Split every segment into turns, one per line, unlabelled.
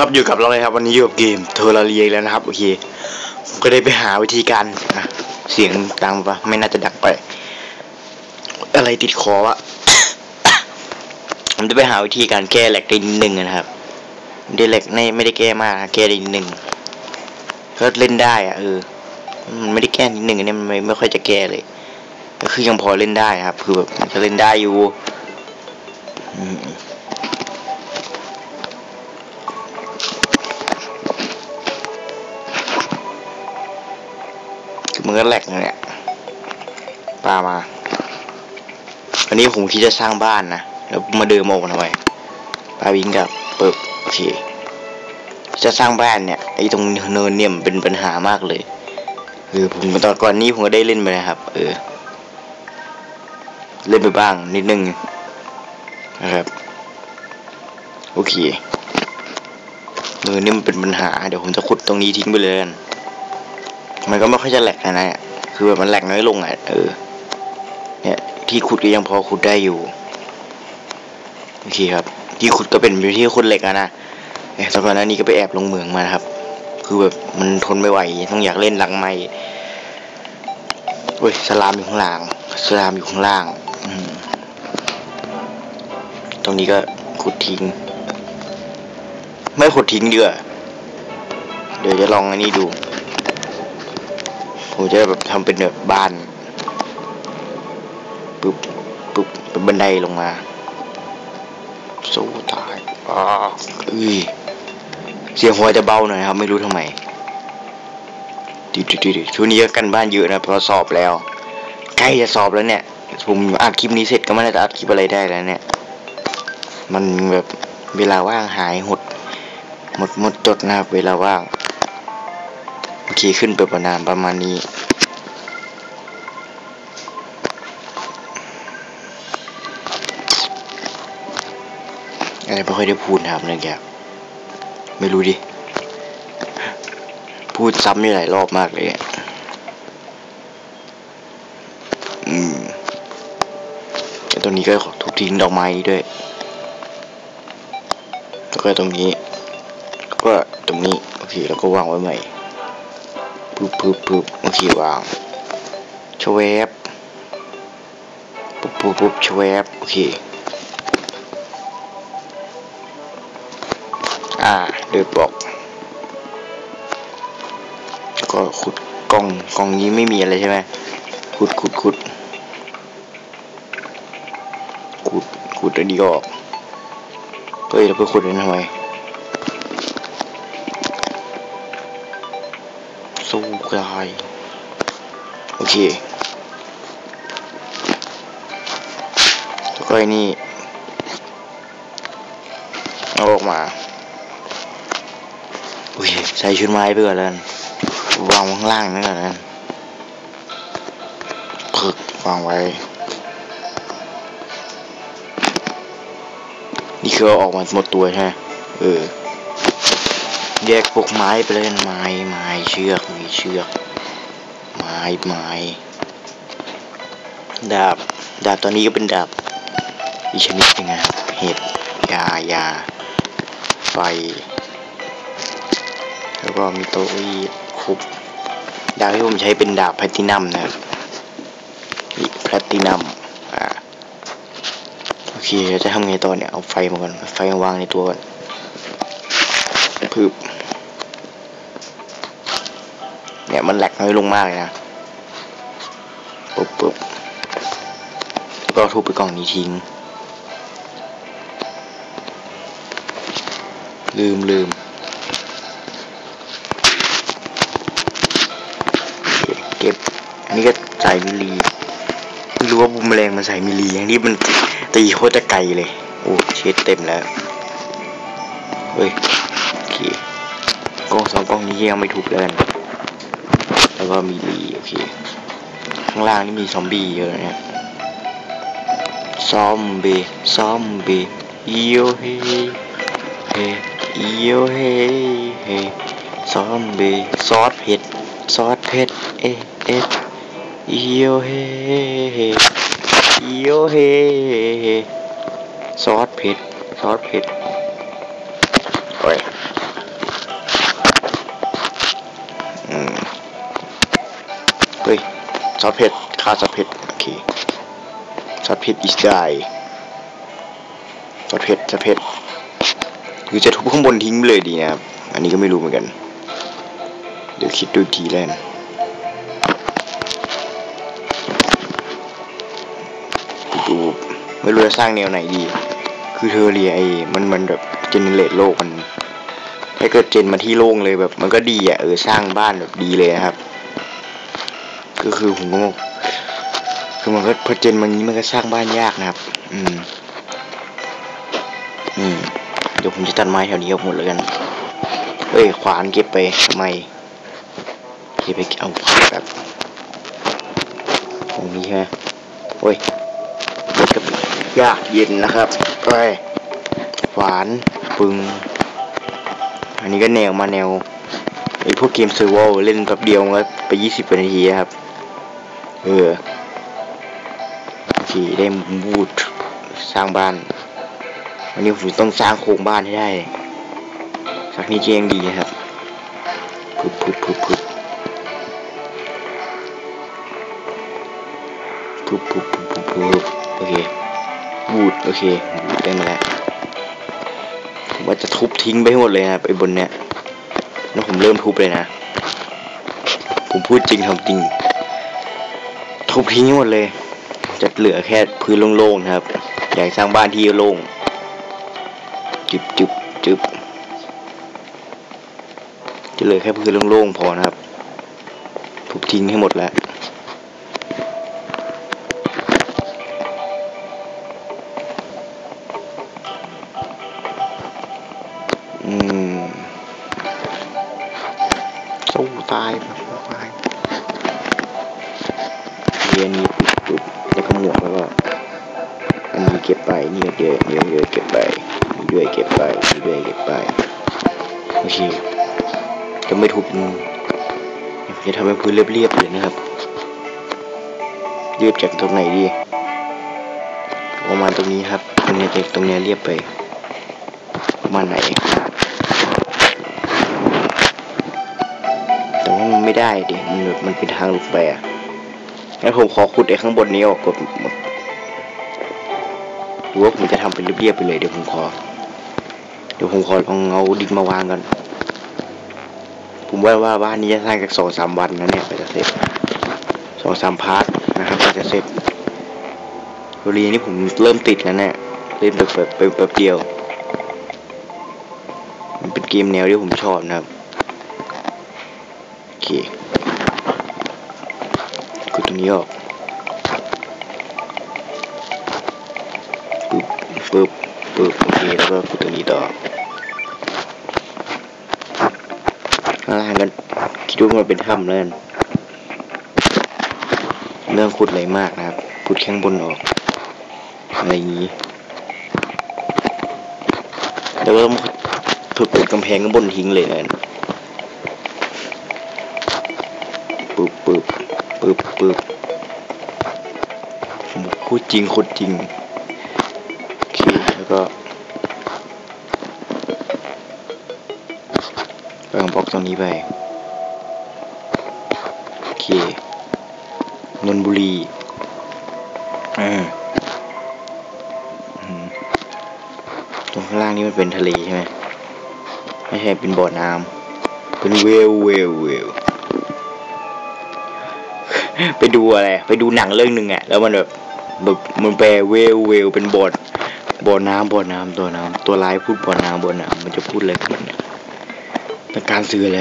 ครับอยู่กับเราเลยครับวันนี้อยู่กับเกมเทอร์เรียแล้วนะครับโอเคผมก็ได้ไปหาวิธีการเสียงดังปะไม่น่าจะดังไป อะไรติดคอวะผมจะไปหาวิธีการแก้แหลกได้นิดนึงนะครับได้แหลกไม่ได้แก้มากแก้ได้นิดนึงก็เล่นได้อะเออมันไม่ได้แก้นิดนึงอันนี้มันไม่ไม่ค่อยจะแก้เลย ก็คือยังพอเล่นได้ครับ คือแบบมันก็เล่นได้อยู่ มือมันก็แหลกเนี่ยปลามาอันนี้ผมคิดจะสร้างบ้านนะแล้วมาเดินโมกทำไมปลาวิ่งกับเปิบโอเคจะสร้างบ้านเนี่ยไอ้ตรงเนินเนี่ยมันเป็นปัญหามากเลยคือผมตอนก่อนนี้ผมก็ได้เล่นไปนะครับ เออ เล่นไปบ้างนิดนึงนะครับโอเคเนินนี่มันเป็นปัญหา เดี๋ยวผมจะขุดตรงนี้ทิ้งไปเลยกัน มันก็ไม่ค่อยจะแหลกนะนะคือแบบมันแหลกน้อยลงอะเออ เนี่ยที่ขุดก็ยังพอขุดได้อยู่โอเคครับที่ขุดก็เป็นอยู่ที่ขุดเหล็กอะนะเอ้ยตอนนหน้านี้ก็ไปแอบลงเหมืองมาครับ คือแบบมันทนไม่ไหวต้องอยากเล่นหลังไม่เว้ยสลามอยู่ข้างล่างสลามอยู่ข้างล่างอืตรงนี้ก็ขุดทิ้ง ไม่ขุดทิ้งเดือเดี๋ยวจะลองอันนี้ดู ผมจะแบบทำเป็นแบบบ้านปุ๊บปุ๊บเป็นบันไดลงมา สู้ตายอ้าอุ้ยเสียงหัวจะเบาหน่อยครับ ไม่รู้ทำไมดิดิดิดิช่วงนี้ก็กันบ้านเยอะนะเพราะสอบแล้ว ใกล้จะสอบแล้วเนี่ย ผมอัดคลิปนี้เสร็จก็ไม่ได้จะอัดคลิปอะไรได้แล้วเนี่ย มันแบบเวลาว่างหายหด หมดหมดจดนะครับเวลาว่าง โอเคขึ้นไปประมาณประมาณนี้อะไรไม่ค่อยได้พูดนะครับเรื่องแกไม่รู้ดิ พูดซ้ำอยู่หลายรอบมากเลยอืมแล้วตรงนี้ก็ทุกทิ้งดอกไม้ด้วย แล้วก็ตรงนี้ ก็ตรงนี้ โอเค แล้วก็วางไว้ใหม่ ปึ๊บปึ๊บปึ๊บโอเควางชเวบปุ๊บปุ๊บปุ๊บชเวบโอเคอ่าเดินบอกก็ขุดกล่องกล่องนี้ไม่มีอะไรใช่ไหมขุดขุดขุดขุดขุดอันนี้ก็ออกเฮ้ยเราไปขุดอันนั้นทำไม สู้กายโอเค แล้วก็ไอ้นี่เอาออกมาอุ้ยใส่ชุดไม้ไปก่อนแล้วกันวางข้างล่างนั่นก่อนนะพึกวางไว้ นี่คือเอาออกมาหมดตัวใช่ไหมเออ แยกพวกไม้ไปเลยไม้ไม้เชือกมีเชือก ไม้ไม้ดาบดาบตอนนี้ก็เป็นดาบอีกชนิดหนึงนะครับเห็ดยายาไฟ แล้วก็มีโต๊ะอีคุบดาบที่ผมใช้เป็นดาบแพลตินัมนะครับนี่แพลตินัมอ่าโอเคจะทำไงต่อเนี่ยเอาไฟมาก่อนไฟมาวางในตัวก่อนพึบ เนี่ยมันแหลกน้อยลงมากเลยนะปุ๊บปุ๊บก็ทุบไปกล่องนี้ทิ้ง ลืมลืมเก็บอันนี้ก็ใส่มิลีไม่รู้ว่าบุมแมลงมันใส่มิลีอย่างนี้มันตีโคตรไกลเลย โอ้เช็ดเต็มแล้วเฮ้ยโอเคกล้องสองกล้องนี้ยังไม่ถูกเลย แล้วก็มีลีโอเค ข้างล่างนี่มีซอมบี้เยอะเนี่ยซอมบี้ซอมบี้โยเฮเฮโยเฮเฮซอมบี้ซอสเผ็ดซอสเผ็ดเอเออโยเฮเฮโยเฮเฮซอสเผ็ดซอสเผ็ด อสเผ็ดข้าวซอสเผ็ดโอเคซอสเผ็ดอีสได้ซอสเผ็ดซอสเผ็ดหรือจะทุบข้างบนทิ้งไปเลยดีนะครับ อันนี้ก็ไม่รู้เหมือนกัน เดี๋ยวคิดดูทีแล้วกันดูไม่รู้จะสร้างแนวไหนดี คือเทอเรียไอ้มันมันแบบเจเนเรตโลกมัน ถ้าเกิดเจนมาที่โล่งเลยแบบ มันก็ดีอะเออสร้างบ้านแบบดีเลยนะครับ ก็คือผมก็คือมันก็พอเจนมันนี้มันก็สร้างบ้านยากนะครับ อืมอืมเดี๋ยวผมจะตัดไม้แถวนี้ออกหมดเลยกันเฮ้ยขวานเก็บไปทำไมเก็บไปเอาขวานแบบตรงนี้ใช่ไหมโอ้ยมันก็ยากเย็นนะครับเอ้ยขวานปึง อันนี้ก็แนวมาแนวไอ้พวกเกมเซอร์วลเล่นแป๊บเดียวมันก็ไปยี่สิบนาทีครับ เออโอเคได้บูดสร้างบ้าน วันนี้ผมต้องสร้างโครงบ้านให้ได้สักนี้จะยังดีครับพึบพึบพึบพึบพึบพึบพึบพึบพึบโอเคบูดโอเคบูดได้มาแล้วผมว่าจะทุบทิ้งไปหมดเลยนะไอ้บนเนี้ยแล้วผมเริ่มทุบเลยนะ ผมพูดจริงทำจริง ทุบทิ้งหมดเลย จะเหลือแค่พื้นโล่งๆนะครับ อยากสร้างบ้านที่โล่งจุบจุบจุบจะเหลือแค่พื้นโล่งๆพอนะครับ ทุบทิ้งให้หมดแล้ว ตรงไหนดีประมาณตรงนี้ครับตรงนี้จากตรงนี้เรียบไปประมาณไหนแต่ว่ามันไม่ได้ดิมันมันเป็นทางลงไปอะงั้นผมขอขุดไอ้ข้างบนนี้ออกกดหมดหรือว่าผมจะทำเป็นเรียบๆไปเลยเดี๋ยวผมขอ เดี๋ยวผมขอลองเอาดินมาวางกันผมว่าว่าบ้านนี้จะสร้างจากสองสามวันนะเนี่ยไปจะเสร็จสองสามพาร์ท จะเสร็จโรลีนี่ผมเริ่มติดแล้วเนี่ยเล่นแบบแบบแบบแบเดียว มันเป็นเกมแนวที่ผมชอบนะครับ โอเคกดตรงนี้ออกปึ๊บปึ๊บปึ๊บโอเคแล้วก็กดตรงนี้ต่อข้างล่างกันคิดว่ามันเป็นถ้ำแล้วกัน เรื่องขุดอะไรมากนะครับขุดแข้งบนออกอะไรอย่างนี้แล้วก็ต้องถูกปิดกำแพงข้างบนทิ้งเลยนะปึ๊บปึ๊บปึ๊บปึ๊บผมพูดจริงคนจริงโอเคแล้วก็วางบล็อกตรงนี้ไปโอเค นนบุรีอืมอืมตรงข้างล่างนี่มันเป็นทะเลใช่ไหมไม่ใช่เป็นบ่อน้ำเป็นเวลเวลเวลไปดูอะไร ไปดูหนังเรื่องหนึ่งอะแล้วมันแบบแบบมันแปลเวลเวลเป็นบทบ่อน้ำบ่อน้ำตัวน้ำตัวร้ายพูดบ่อน้ำบ่อน้ำมันจะพูดอะไรกันเนี่ยต้องการซื้ออะไร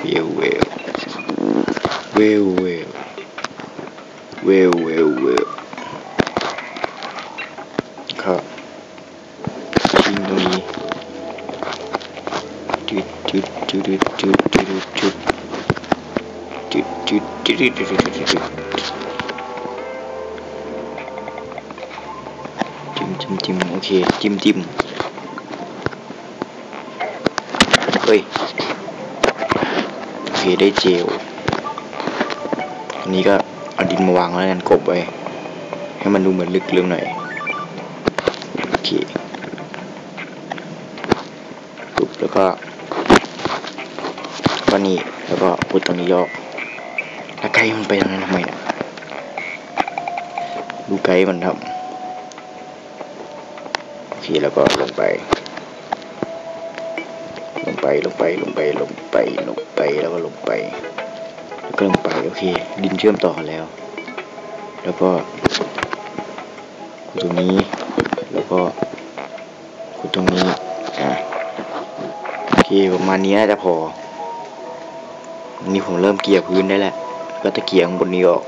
เวลเวลเวลเวล เวลเวลเวลครับทิ้งตรงนี้จุดจุดจุดจุดจุดจุดจุดจุดจุดจุดจุดจุดจุดจิ้มจิ้มจิ้มโอเคจิ้มจิ้มเฮ้ยโอเคได้เจลอันนี้ก็ เอาดินมาวางแล้วกันกบไว้ ให้มันดูเหมือนลึกเรื่องหน่อย โอเคปุ๊บแล้วก็ก็นี่แล้วก็พุดตรงนี้ยอกแล้วไก่มันไปทางนั้นทำไมนี่ยดูไกมันทำโอเคแล้วก็ลงไป ลงไปลงไปลงไปลงไปลงไปแล้วก็ลงไป แล้วก็ลงไปโอเค ดินเชื่อมต่อแล้ว แล้วก็ขุดตรงนี้ แล้วก็ขุดตรงนี้อะโอเคประมาณนี้น่าจะพออันนี้ผมเริ่มเกลี่ยพื้นได้แล้ว ก็ตะเกี่ยงบนนี้ออก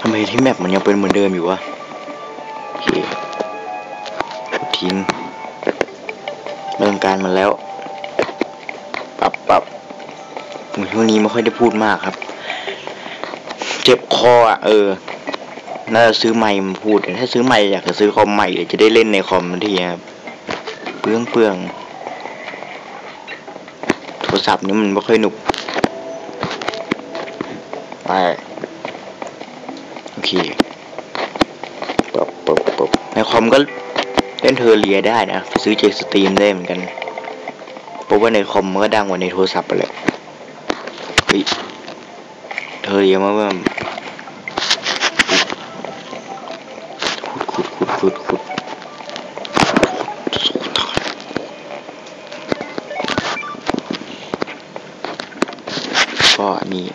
ทำไมที่แมปมันยังเป็นเหมือนเดิมอยู่วะโอเคทิ้ง การมันแล้ว ปรับปรับเหมือนช่วงนี้ไม่ค่อยได้พูดมากครับ เจ็บคออะ เออ น่าจะซื้อไมค์มาพูด ถ้าซื้อไมค์อยากจะซื้อคอมใหม่เดี๋ยวจะได้เล่นในคอมทีครับ เปลืองเปลือง โทรศัพท์นี้มันไม่ค่อยหนุกไปโอเคปรับปรับปรับในคอมก็ เล่นเทอร์เรียได้นะ ซื้อเจสตรีมได้เหมือนกัน เพราะว่าในคอมมันก็ดังกว่าในโทรศัพท์ไปเลยเฮ้ยเทอร์เรียมาว่าขุดขุดขุดขุดขุดอันนี้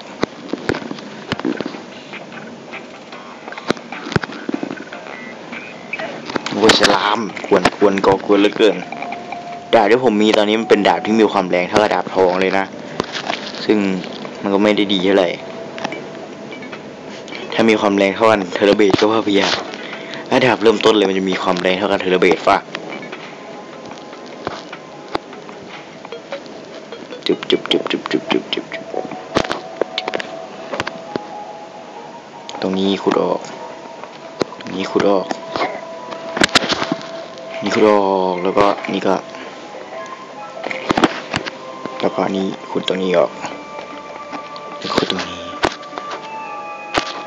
โอ้ยฉลามค วรควรก็ควรเหลือเกิน ดาบที่ผมมีตอนนี้มันเป็นดาบที่มีความแรงเท่ากับดาบทองเลยนะ ซึ่งมันก็ไม่ได้ดีเท่าไหร่ ถ้ามีความแรงเท่ากันเทอร์เบตก็ว่าเพียถ้าดาบเริ่มต้นเลยมันจะมีความแรงเท่ากันเทอร์เบตฟะจุบจุบจุบจุบจุบจุบจุบจุบตรงนี้ขุดออก ตรงนี้ขุดออก นี่ขุดออกแล้วก็นี่ก็ แล้วก็นนี้ขุดตรงนี้ออกแล้วขุดตรงนี้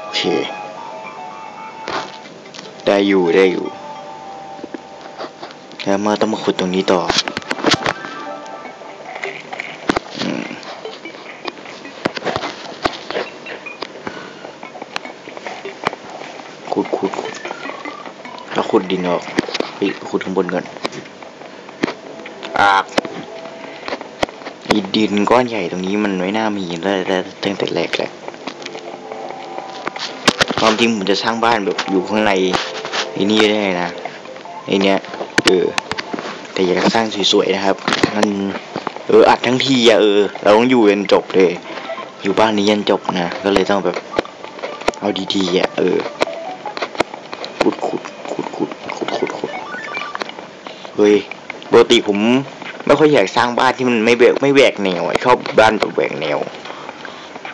โอเค ได้อยู่ได้อยู่แล้วมาต้องมาขุดตรงนี้ต่อขุดขุดขุดแล้วขุดดินออก ไปขุดข้างบนก่อนอาบไอ้ดินก้อนใหญ่ตรงนี้มันไม่น่ามีแล้วแต่ตั้งแต่แรกแหละความจริงผมจะสร้างบ้านแบบอยู่ข้างในไอ้นี่ได้นะไอ้เนี้ยเออแต่อยากสร้างสวยๆนะครับ มันเอออัดทั้งทีอะเออ เราต้องอยู่จนจบเลย อยู่บ้านนี้ยันจบนะ ก็เลยต้องแบบ เอาดีๆอะเออขุดขุด เฮ้ยปกติผมไม่ค่อยอยากสร้างบ้านที่มันไม่แบกไม่แหวกแนวอะชอบบ้านแบบแหวกแนว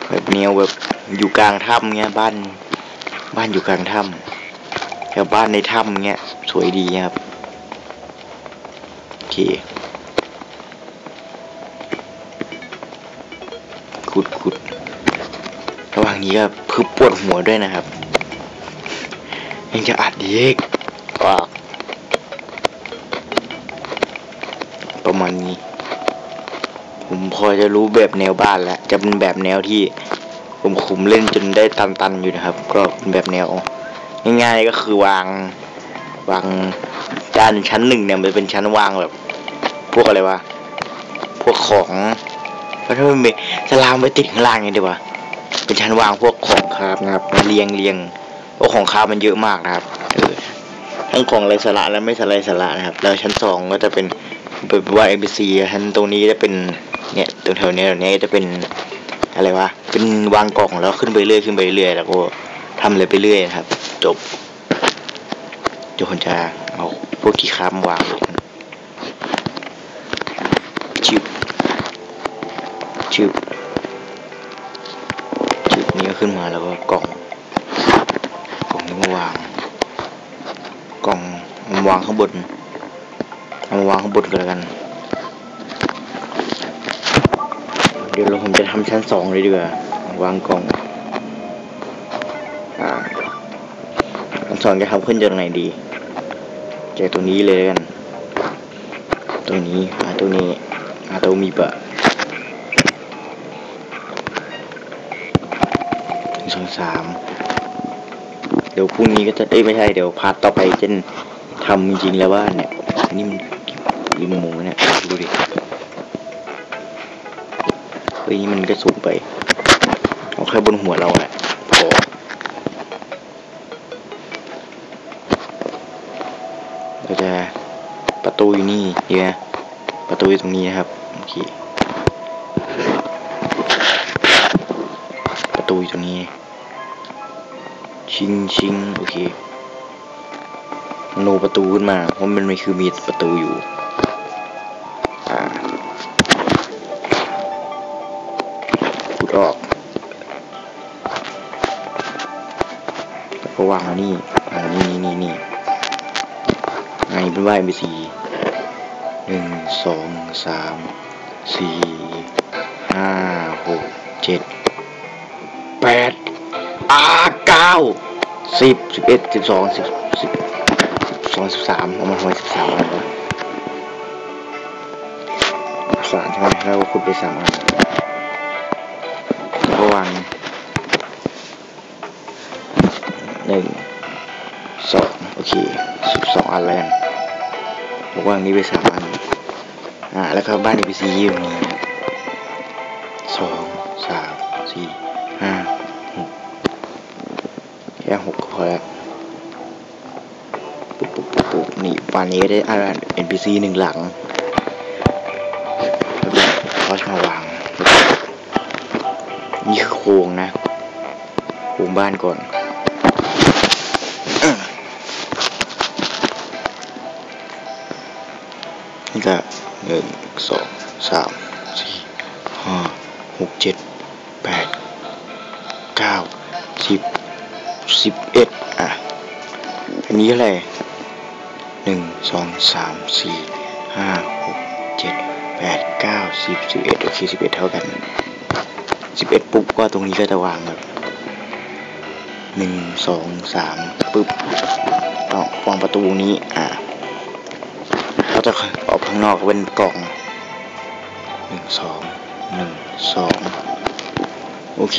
แบบแนวแบบอยู่กลางถ้ำเงี้ยบ้าน บ้านอยู่กลางถ้ำแถวบ้านในถ้ำเงี้ยสวยดีครับโอเคขุดขุดระหว่างนี้ก็คือปวดหัวด้วยนะครับ ยังจะอัดอีกว้าวประมาณนี้ ผม พอจะรู้แบบแนวบ้านแล้ว จะเป็นแบบแนวที่ผมคุมเล่นจนได้ตันๆอยู่นะครับ ก็เป็นแบบแนวง่ายๆก็คือวางวางจานชั้นหนึ่งเนี่ยมันเป็นชั้นวางแบบ พวกอะไรวะพวกของแล้วถ้ามันมีสลามไปติดข้างล่างไงดีวะเป็นชั้นวางพวกของครับนะครับเรียงเรียงโอ้ของค้ามันเยอะมากนะครับเออทั้งของไรสาระและไม่สาระสาระนะครับ แล้วชั้นสองก็จะเป็นเป็นว่าเอ็มบีซีชั้นตรงนี้จะเป็น เนี่ยตรงแถวนี้แถวเนี้ยจะเป็นอะไรวะ เป็นวางกล่องแล้วขึ้นไปเรื่อยขึ้นไปเรื่อยแล้วก็ทำเลยไปเรื่อยนะครับ จบเดี๋ยวผมจะเอาพวกกี่ค้ามวางชิบชิบชิบนี้ก็ขึ้นมาแล้วก็กล่องกล่องนี้มาวาง กล่องมาวางข้างบนเอามาวางข้างบนกันแล้วกัน ดี๋ยวเราผมจะทำชั้นสองเลยดีกว่าวางกล่องอ่าชั้นสองจะทำขึ้นจากไหนดีจากตรงนี้เลยกัน ตรงนี้อ่าตรงนี้อ่าตรงมีปะสองสามเดี๋ยวพรุ่งนี้ก็จะเอ้ยไม่ใช่เดี๋ยวพาร์ทต่อไปจะทำจริงๆแล้วว่าเนี่ยนี่มันกี่โมงเนี่ยดูดิ ฮ้ยนี่มันก็สูงไปเอาแค่บนหัวเราแหละพอเราจะประตูอยู่นี่เห็นไหมประตูอยู่ตรงนี้นะครับโอเคประตูอยู่ตรงนี้ ชิงชิงโอเคโนประตูขึ้นมาเพราะมันไม่คือมีประตูอยู่ วางอันนี้อ่านี่นี่นี่นี่อันนี้เป็นว่า NPC หนึ่งสองสามสี่ห้าหกเจ็ดแปดอ่าเก้าสิบสิบเอ็ดสิบสองสิบสิบสองสิบสามเอามาทำไมสิบสามอันวะสามใช่ไหมแล้วก็ขุดไปสามอัน งนี้ไปสามอันอ่าแล้วก็บ้าน NPC อยู่นี้สองสามสี่ห้าหกแค่หกก็พอแล้วปุ๊บปุ๊บปุ๊บปุ๊บนี่ป่านนี้ได้อ่าน NPC หนึ่งหลังแล้วก็เขาจะมาวาง นี่คือโครงนะ โครงบ้านก่อน นี่ก็หนึ่งสองสามสี่ห้าหกเจ็ดแปดเก้าสิบสิบเอ็ดอะ อันนี้อะไรหนึ่งสองสามสี่ห้าหกเจ็ดแปดเก้าสิบสิบเอ็ดโอเคสิบเอ็ดเท่ากันสิบเอ็ดปุ๊บก็ตรงนี้ก็จะวางแบบหนึ่งสองสามปุ๊บต้องวางประตูนี้อะ เขาจะออกข้างนอกเป็นกล่องหนึ่งสองหนึ่งสองโอเค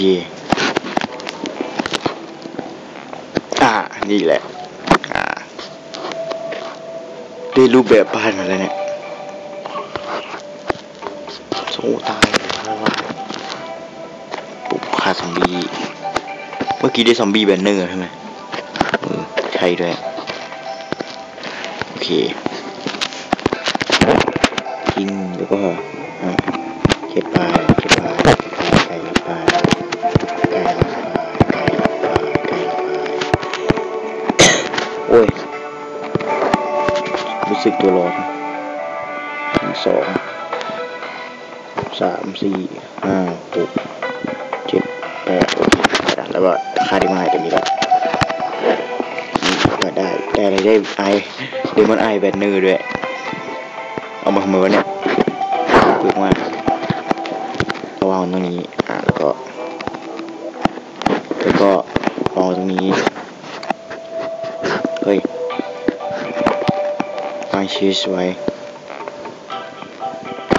อ่า นี่แหละ อ่า ได้รูปแบบบ้านมาแล้วเนี่ยโซ่ตายแล้วว่าปุ๊บฆ่าซอมบี้ เมื่อกี้ได้ซอมบี้แบนเนอร์ใช่ไหมใช่ด้วย โอเค ทิ้งแล้วก็อ่าเก็บปลาเก็บปลาไก่ปลาไก่ปลาไก่ปลาไก่ปลาไก่ปลาโอ้ย รู้สึกตัวร้อนหนึ่งสองสามสี่ห้าหกเจ็ดแปดแล้วก็ค่าที่มาให้ตัวนี้ละนี่ก็ได้ได้อะไรได้ไอเดมอนไอแบนเนอร์ด้วย เอามาทำไมวะเนี่ยเปลือกมากระวางตรงนี้ อ่าแล้วก็ แล้วก็วางตรงนี้ เฮ้ยวางชีสไว้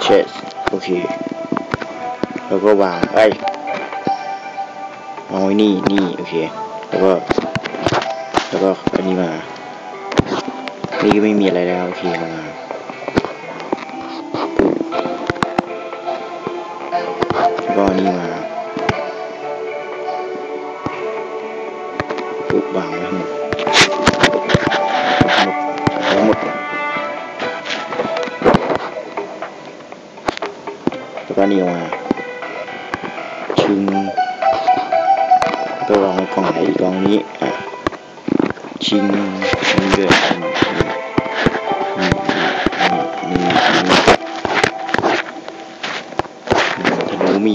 เชสโอเค แล้วก็วางเอ้ยวางไว้นี่ นี่ โอเค แล้วก็ แล้วก็อันนี้มา นี่ก็ไม่มีอะไรแล้ว โอเคลงมา แล้วก็นี่มาปุ๊บวางไว้ทั้งหมดทั้งหม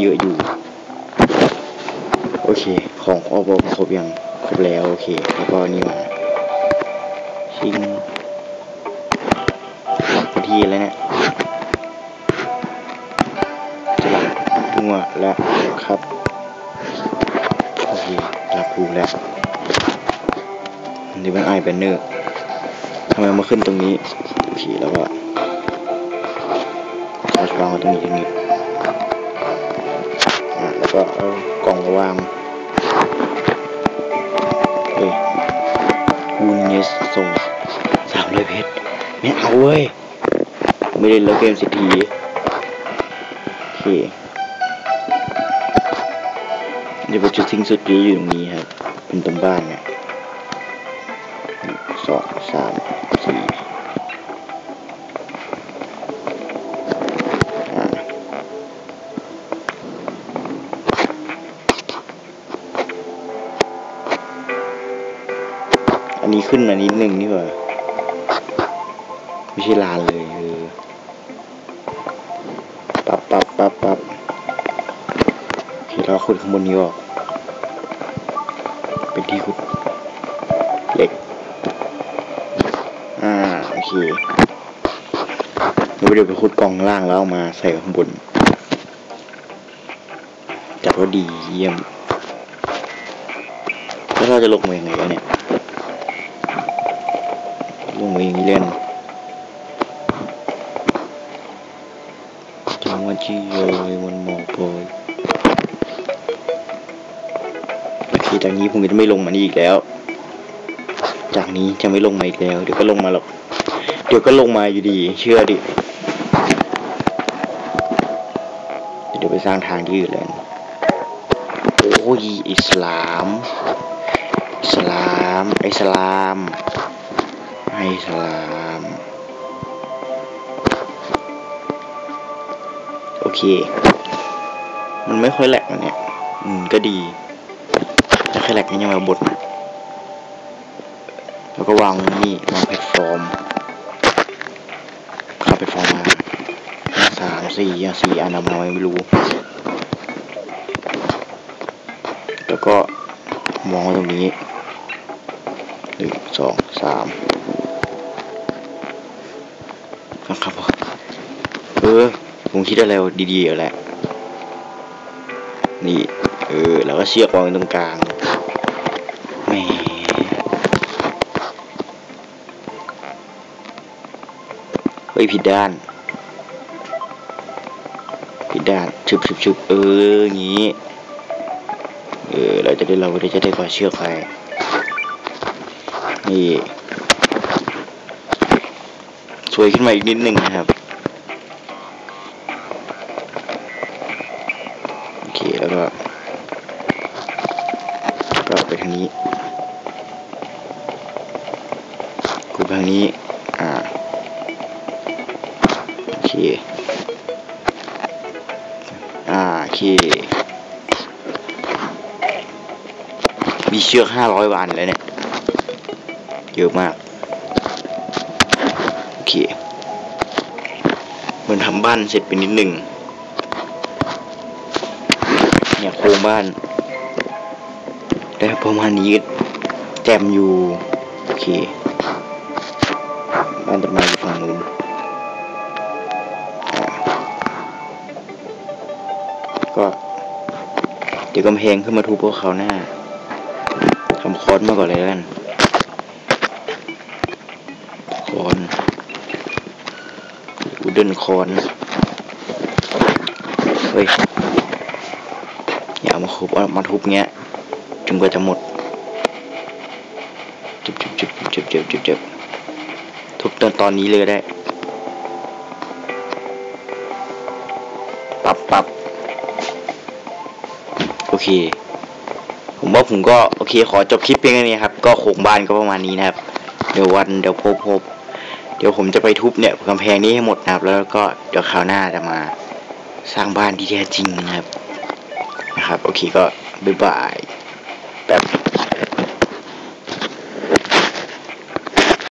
เยอะอยู่ โอเค ของออบครบยังครบแล้ว โอเค แล้วก็นี่มาชิงพอทีแล้วเนี่ยจะหลับหัวแล้วครับ โอเคหลับหูแล้วนี่เป็นไอแบนเนอร์ทำไมมาขึ้นตรงนี้โอเคแล้วก็เอาวา ก็เอากล่องวางเฮ้ยบุญเนสส่งสามร้อยเพชรไม่เอาเว้ย ไม่เล่นแล้วเกมสิทีโอเคเดี๋ยวผมจะทิ้งสุดยี้ออยู่ตรงนี้ครับ เป็นตรงบ้านเนี่ยสองสาม อันนี้ขึ้นมานิดนึงนี่หว่า ไม่ใช่ลานเลยเออปับปับปับปับโอเคเราขุดข้างบนนี้ออก เป็นที่ขุดเหล็ก อ่า โอเคเดี๋ยวไปขุดกองล่างแล้วเอามาใส่ข้างบน จัดว่าดีเยี่ยม แล้วเราจะลงมายังไงเนี่ย ลงมาอย่างนี้เล่นจังหวะที่เลยมันมองไปโอเคจากนี้ผมจะไม่ลงมานี่อีกแล้ว จากนี้จะไม่ลงมาอีกแล้ว เดี๋ยวก็ลงมาหรอก เดี๋ยวก็ลงมาอยู่ดี เชื่อดิ เดี๋ยวไปสร้างทางที่อื่นเลยโอ้ยอิสลาม อิสลาม อิสลาม อิสลาม โอเค มันไม่ค่อยแหลกนะเนี่ย อืม ก็ดีถ้าแค่แหลกก็ยังมาบดนะแล้วก็วางนี่วางแพลตฟอร์มข้าแพลตฟอร์มมาสามสี่อ่สี่อันเอามาไม่รู้ แล้วก็มองตรงนี้หนึ่งสองสาม นะครับผมเออผมคิดอะไรดีๆแหละ นี่ เออ แล้วก็เชือกวางตรงกลางแหมเฮ้ยผิดด้าน ผิดด้าน ชุบชุบชุบเออย่างงี้ เออ เราจะได้เราจะได้ก่อเชือกไปนี่ วยขึ้นมาอีกนิดนึงนะครับโอเคแล้วก็ก็ไปทางนี้กูทางนี้อ่าโอเคอ่าโอเคมีเชือกห้าร้อยวันแล้วเนี่ยเยอะมาก เหมือนทำบ้านเสร็จไปนิดหนึ่งเนี่ยโครงบ้านได้ประมาณนี้แจมอยู่ โอเคบ้านต้นไม้อยู่ฝั่งนู้นก็เดี๋ยวกำแพงขึ้นมาทุบพวกเขาหน้าทำคอนมาก่อนเลยแล้วกันคอนอู เดินคอนเฮ้ย อย่ามาคุบมาทุบเงี้ยจนกว่าจะหมดจุบจุบจุบจุบจุบจุบจุบทุบตอนตอนนี้เลยได้ปับปับโอเค ผมว่าผมก็ โอเค ขอจบคลิปเพียงแค่นี้ครับ ก็โคงบ้านก็ประมาณนี้นะครับ เดี๋ยววันเดี๋ยวพบพบ เดี๋ยวผมจะไปทุบเนี่ยกำแพงนี้ให้หมดนะครับ แล้วก็เดี๋ยวคราวหน้าจะมาสร้างบ้านที่แท้จริงนะครับ นะครับ โอเคก็บ๊ายบายแบบ